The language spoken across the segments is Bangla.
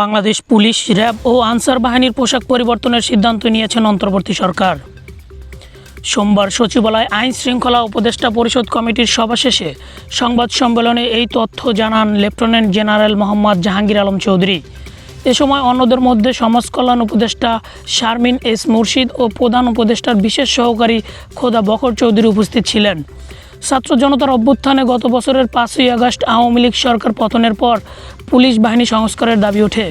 বাংলাদেশ পুলিশ, র্যাব ও আনসার বাহিনীর পোশাক পরিবর্তনের সিদ্ধান্ত নিয়েছেন অন্তর্বর্তী সরকার। সোমবার সচিবালয় আইন শৃঙ্খলা উপদেষ্টা পরিষদ কমিটির সভা শেষে সংবাদ সম্মেলনে এই তথ্য জানান লেফটেন্যান্ট জেনারেল মোহাম্মদ জাহাঙ্গীর আলম চৌধুরী। এ সময় অন্যদের মধ্যে সমাজ কল্যাণ উপদেষ্টা শারমিন এস মুর্শিদ ও প্রধান উপদেষ্টার বিশেষ সহকারী খোদা বখর চৌধুরী উপস্থিত ছিলেন। ছাত্র জনতার অভ্যুত্থানে গত বছরের পাঁচই আগস্ট আওয়ামী লীগ সরকার পতনের পর পুলিশ বাহিনী সংস্কারের দাবি ওঠে।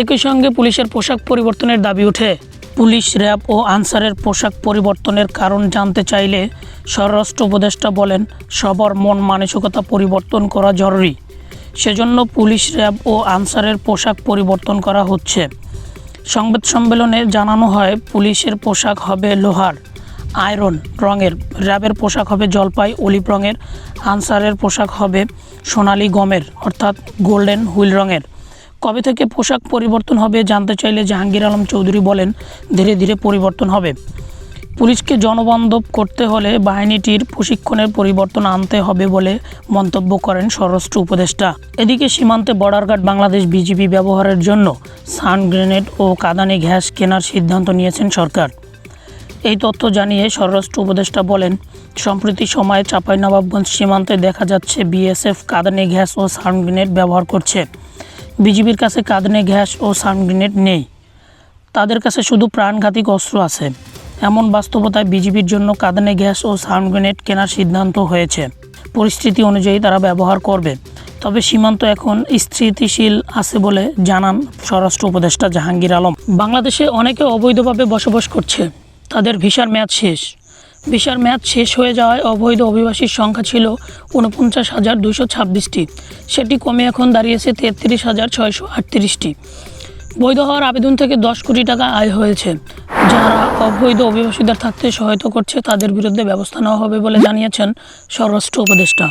একই সঙ্গে পুলিশের পোশাক পরিবর্তনের দাবি ওঠে। পুলিশ, র্যাব ও আনসারের পোশাক পরিবর্তনের কারণ জানতে চাইলে স্বরাষ্ট্র উপদেষ্টা বলেন, সবার মন মানসিকতা পরিবর্তন করা জরুরি। সেজন্য পুলিশ, র্যাব ও আনসারের পোশাক পরিবর্তন করা হচ্ছে। সংবাদ সম্মেলনে জানানো হয়, পুলিশের পোশাক হবে লোহার। আয়রন রঙের। র্যাবের পোশাক হবে জলপাই, অলিভ রঙের। আনসারের পোশাক হবে সোনালি গমের, অর্থাৎ গোল্ডেন হুইল রঙের। কবে থেকে পোশাক পরিবর্তন হবে জানতে চাইলে জাহাঙ্গীর আলম চৌধুরী বলেন, ধীরে ধীরে পরিবর্তন হবে। পুলিশকে জনবান্ধব করতে হলে বাহিনীটির প্রশিক্ষণের পরিবর্তন আনতে হবে বলে মন্তব্য করেন স্বরাষ্ট্র উপদেষ্টা। এদিকে সীমান্তে বর্ডার গার্ড বাংলাদেশ বিজিবি ব্যবহারের জন্য সান গ্রেনেড ও কাঁদানে গ্যাস কেনার সিদ্ধান্ত নিয়েছেন সরকার। এই তথ্য জানিয়ে স্বরাষ্ট্র উপদেষ্টা বলেন, সম্প্রতি সময়ে চাঁপাইনবাবগঞ্জ সীমান্তে দেখা যাচ্ছে বিএসএফ কাঁদানে গ্যাস ও সাউন্ড গ্রেনেড ব্যবহার করছে। বিজিবির কাছে কাঁদানে গ্যাস ও সাউন্ড গ্রেনেড নেই। তাদের কাছে শুধু প্রাণঘাতিক অস্ত্র আছে। এমন বাস্তবতায় বিজিবির জন্য কাঁদানে গ্যাস ও সাউন্ড গ্রেনেড কেনার সিদ্ধান্ত হয়েছে। পরিস্থিতি অনুযায়ী তারা ব্যবহার করবে। তবে সীমান্ত এখন স্থিতিশীল আছে বলে জানান স্বরাষ্ট্র উপদেষ্টা জাহাঙ্গীর আলম। বাংলাদেশে অনেকে অবৈধভাবে বসবাস করছে। তাদের ভিসার মেয়াদ শেষ। ভিসার মেয়াদ শেষ হয়ে যাওয়ায় অবৈধ অভিবাসীর সংখ্যা ছিল উনপঞ্চাশ হাজার দুশো ছাব্বিশটি। সেটি কমে এখন দাঁড়িয়েছে তেত্রিশ হাজার ছয়শো আটত্রিশটি। বৈধ হওয়ার আবেদন থেকে দশ কোটি টাকা আয় হয়েছে। যারা অবৈধ অভিবাসীদের থাকতে সহায়তা করছে, তাদের বিরুদ্ধে ব্যবস্থা নেওয়া হবে বলে জানিয়েছেন স্বরাষ্ট্র উপদেষ্টা।